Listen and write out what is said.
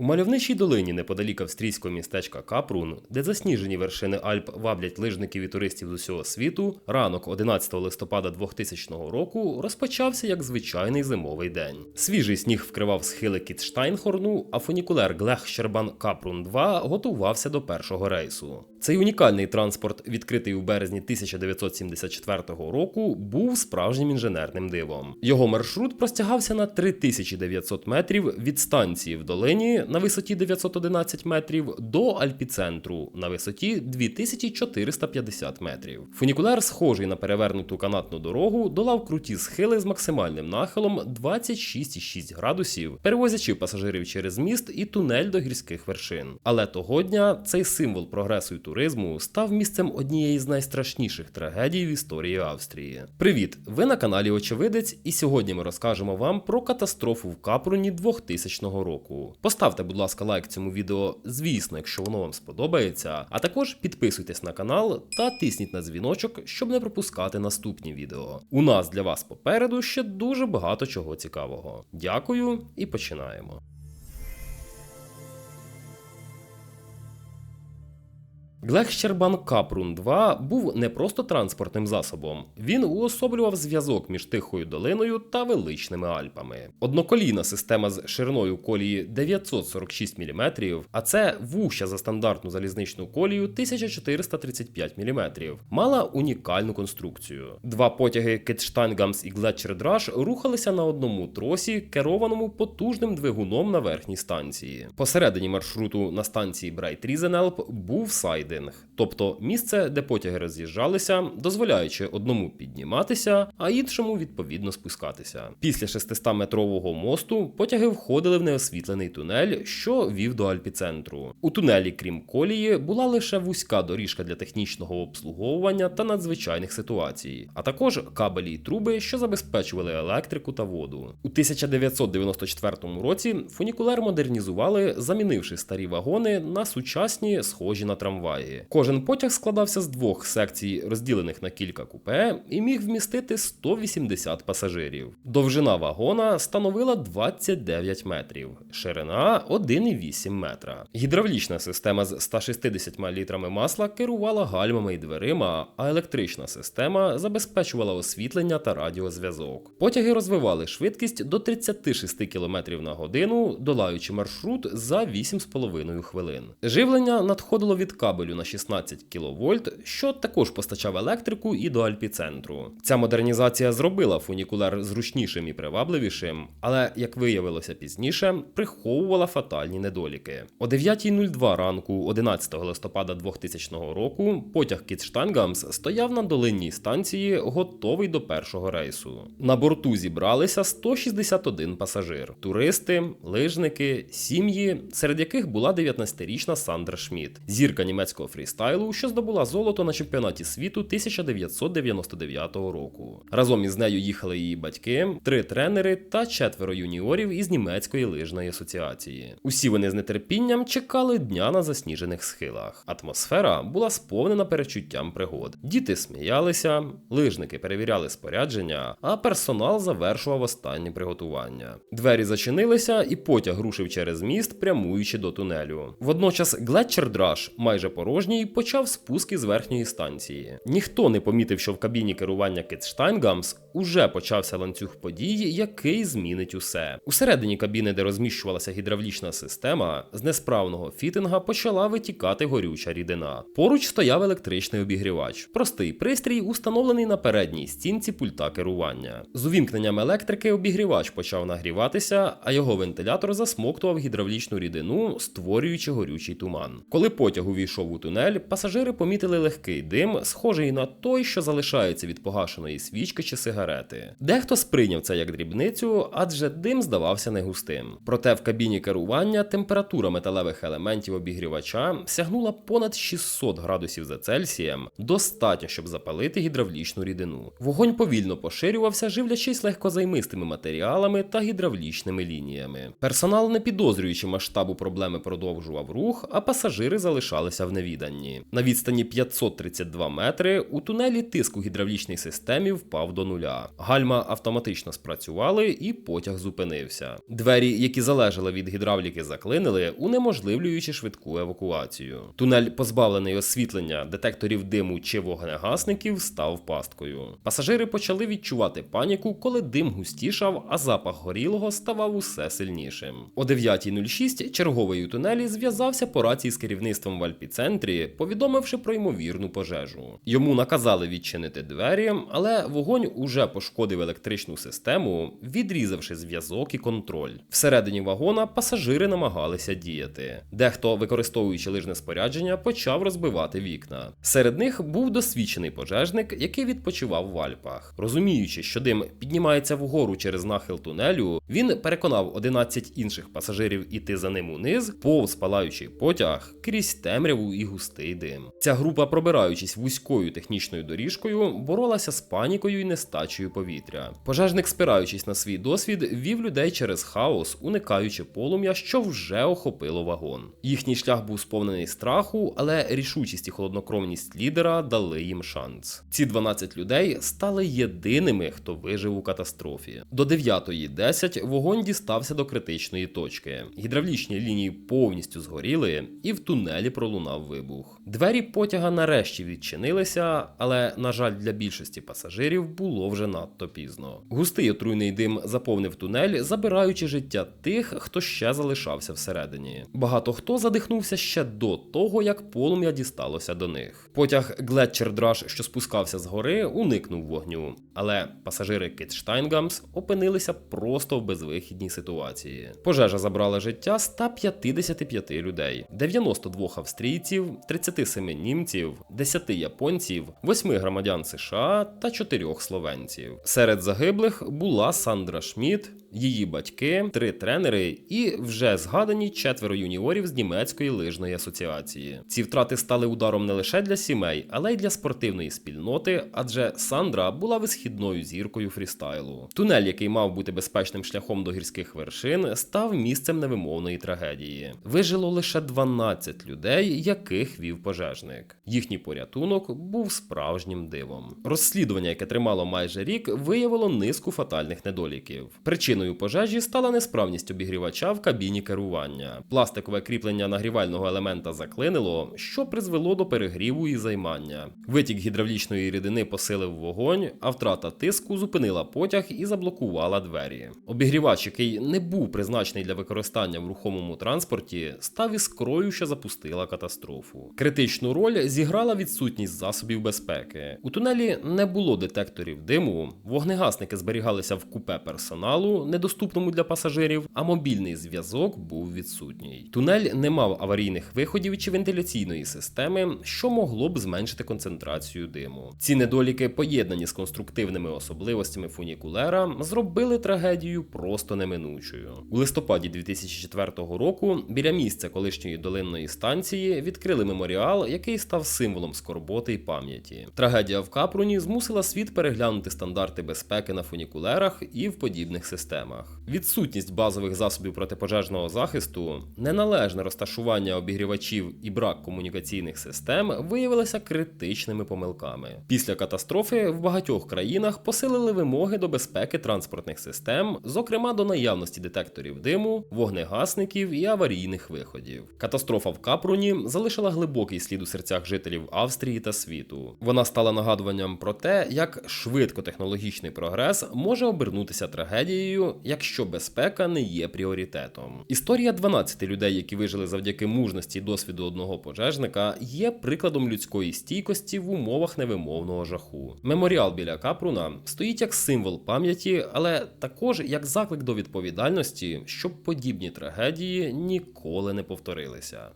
У мальовничій долині неподалік австрійського містечка Капрун, де засніжені вершини Альп ваблять лижників і туристів з усього світу, ранок 11 листопада 2000 року розпочався як звичайний зимовий день. Свіжий сніг вкривав схили Кітштайнхорну, а фунікулер Глехщербан Капрун 2 готувався до першого рейсу. Цей унікальний транспорт, відкритий у березні 1974 року, був справжнім інженерним дивом. Його маршрут простягався на 3900 метрів від станції в долині на висоті 911 метрів до альпіцентру на висоті 2450 метрів. Фунікулер, схожий на перевернуту канатну дорогу, долав круті схили з максимальним нахилом 26,6 градусів, перевозячи пасажирів через міст і тунель до гірських вершин. Але того дня цей символ прогресу і туризму став місцем однієї з найстрашніших трагедій в історії Австрії. Привіт! Ви на каналі Очевидець, і сьогодні ми розкажемо вам про катастрофу в Капруні 2000 року. Поставте, будь ласка, лайк цьому відео, звісно, якщо воно вам сподобається. А також підписуйтесь на канал та тисніть на дзвіночок, щоб не пропускати наступні відео. У нас для вас попереду ще дуже багато чого цікавого. Дякую і починаємо. Глехщербан Капрун 2 був не просто транспортним засобом, він уособлював зв'язок між Тихою долиною та величними Альпами. Одноколійна система з шириною колії 946 мм, а це вуща за стандартну залізничну колію 1435 мм, мала унікальну конструкцію. Два потяги Кетштайнгамс і Глетчердраш рухалися на одному тросі, керованому потужним двигуном на верхній станції. Посередині маршруту на станції Брайт-Різенелп був сайдинг, тобто місце, де потяги роз'їжджалися, дозволяючи одному підніматися, а іншому відповідно спускатися. Після 600-метрового мосту потяги входили в неосвітлений тунель, що вів до альпіцентру. У тунелі, крім колії, була лише вузька доріжка для технічного обслуговування та надзвичайних ситуацій, а також кабелі й труби, що забезпечували електрику та воду. У 1994 році фунікулер модернізували, замінивши старі вагони на сучасні, схожі на трамваї. Кожен потяг складався з двох секцій, розділених на кілька купе, і міг вмістити 180 пасажирів. Довжина вагона становила 29 метрів, ширина 1,8 метра. Гідравлічна система з 160 літрами масла керувала гальмами і дверима, а електрична система забезпечувала освітлення та радіозв'язок. Потяги розвивали швидкість до 36 км на годину, долаючи маршрут за 8,5 хвилин. Живлення надходило від кабелю на 16 кВт, що також постачав електрику і до альпіцентру. Ця модернізація зробила фунікулер зручнішим і привабливішим, але, як виявилося пізніше, приховувала фатальні недоліки. О 9.02 ранку, 11 листопада 2000 року, потяг Кітштангамс стояв на долинній станції, готовий до першого рейсу. На борту зібралися 161 пасажир: туристи, лижники, сім'ї, серед яких була 19-річна Сандра Шмідт, зірка німецького фрістайлу, що здобула золото на чемпіонаті світу 1999 року. Разом із нею їхали її батьки, три тренери та четверо юніорів із німецької лижної асоціації. Усі вони з нетерпінням чекали дня на засніжених схилах. Атмосфера була сповнена перечуттям пригод. Діти сміялися, лижники перевіряли спорядження, а персонал завершував останні приготування. Двері зачинилися, і потяг рушив через міст, прямуючи до тунелю. Водночас Глетчердраш, майже порожній, почав спуски з верхньої станції. Ніхто не помітив, що в кабіні керування Китштайнгамс уже почався ланцюг подій, який змінить усе. Усередині кабіни, де розміщувалася гідравлічна система, з несправного фітинга почала витікати горюча рідина. Поруч стояв електричний обігрівач, простий пристрій, установлений на передній стінці пульта керування. З увімкненням електрики обігрівач почав нагріватися, а його вентилятор засмоктував гідравлічну рідину, створюючи горючий туман. Коли потяг увійшов у тунель, пасажири помітили легкий дим, схожий на той, що залишається від погашеної свічки чи сигарети. Дехто сприйняв це як дрібницю, адже дим здавався негустим. Проте в кабіні керування температура металевих елементів обігрівача сягнула понад 600 градусів за Цельсієм, достатньо, щоб запалити гідравлічну рідину. Вогонь повільно поширювався, живлячись легкозаймистими матеріалами та гідравлічними лініями. Персонал, не підозрюючи масштабу проблеми, продовжував рух, а пасажири залишалися в невідомості. Невіданні. На відстані 532 метри у тунелі тиск у гідравлічній системі впав до нуля. Гальма автоматично спрацювали, і потяг зупинився. Двері, які залежали від гідравліки, заклинили, унеможливлюючи швидку евакуацію. Тунель, позбавлений освітлення, детекторів диму чи вогнегасників, став пасткою. Пасажири почали відчувати паніку, коли дим густішав, а запах горілого ставав усе сильнішим. О 9.06 черговий у тунелі зв'язався по рації з керівництвом в альпіцентрі, повідомивши про ймовірну пожежу. Йому наказали відчинити двері, але вогонь уже пошкодив електричну систему, відрізавши зв'язок і контроль. Всередині вагона пасажири намагалися діяти. Дехто, використовуючи лижне спорядження, почав розбивати вікна. Серед них був досвідчений пожежник, який відпочивав в Альпах. Розуміючи, що дим піднімається вгору через нахил тунелю, він переконав 11 інших пасажирів іти за ним униз, повз палаючий потяг крізь темряву і густий дим. Ця група, пробираючись вузькою технічною доріжкою, боролася з панікою і нестачею повітря. Пожежник, спираючись на свій досвід, вів людей через хаос, уникаючи полум'я, що вже охопило вагон. Їхній шлях був сповнений страху, але рішучість і холоднокровність лідера дали їм шанс. Ці 12 людей стали єдиними, хто вижив у катастрофі. До 9.10 вогонь дістався до критичної точки. Гідравлічні лінії повністю згоріли, і в тунелі пролунав вибух. Двері потяга нарешті відчинилися, але, на жаль, для більшості пасажирів було вже надто пізно. Густий отруйний дим заповнив тунель, забираючи життя тих, хто ще залишався всередині. Багато хто задихнувся ще до того, як полум'я дісталося до них. Потяг Глетчер Драш, що спускався з гори, уникнув вогню, але пасажири Китштайнгамс опинилися просто в безвихідній ситуації. Пожежа забрала життя 155 людей, 92 австрійців, 37 німців, 10 японців, 8 громадян США та 4 словенців. Серед загиблих була Сандра Шмідт, її батьки, три тренери і вже згадані четверо юніорів з німецької лижної асоціації. Ці втрати стали ударом не лише для сімей, але й для спортивної спільноти, адже Сандра була висхідною зіркою фрістайлу. Тунель, який мав бути безпечним шляхом до гірських вершин, став місцем невимовної трагедії. Вижило лише 12 людей, яких вів пожежник. Їхній порятунок був справжнім дивом. Розслідування, яке тримало майже рік, виявило низку фатальних недоліків. Причиною пожежі стала несправність обігрівача в кабіні керування. Пластикове кріплення нагрівального елемента заклинило, що призвело до перегріву і займання. Витік гідравлічної рідини посилив вогонь, а втрата тиску зупинила потяг і заблокувала двері. Обігрівач, який не був призначений для використання в рухомому транспорті, став іскрою, що запустила катастрофу. Критичну роль зіграла відсутність засобів безпеки. У тунелі не було детекторів диму, вогнегасники зберігалися в купе персоналу, недоступному для пасажирів, а мобільний зв'язок був відсутній. Тунель не мав аварійних виходів чи вентиляційної системи, що могло б зменшити концентрацію диму. Ці недоліки, поєднані з конструктивними особливостями фунікулера, зробили трагедію просто неминучою. У листопаді 2004 року біля місця колишньої долинної станції відкрили меморіал, який став символом скорботи й пам'яті. Трагедія в Капруні змусила світ переглянути стандарти безпеки на фунікулерах і в подібних системах. Відсутність базових засобів протипожежного захисту, неналежне розташування обігрівачів і брак комунікаційних систем виявилися критичними помилками. Після катастрофи в багатьох країнах посилили вимоги до безпеки транспортних систем, зокрема до наявності детекторів диму, вогнегасників і аварійних виходів. Катастрофа в Капруні залишила глибокий слід у серцях жителів Австрії та світу. Вона стала нагадуванням про те, як швидко технологічний прогрес може обернутися трагедією, якщо безпека не є пріоритетом. Історія 12 людей, які вижили завдяки мужності і досвіду одного пожежника, є прикладом людської стійкості в умовах невимовного жаху. Меморіал біля Капруна стоїть як символ пам'яті, але також як заклик до відповідальності, щоб подібні трагедії ніколи не повторилися.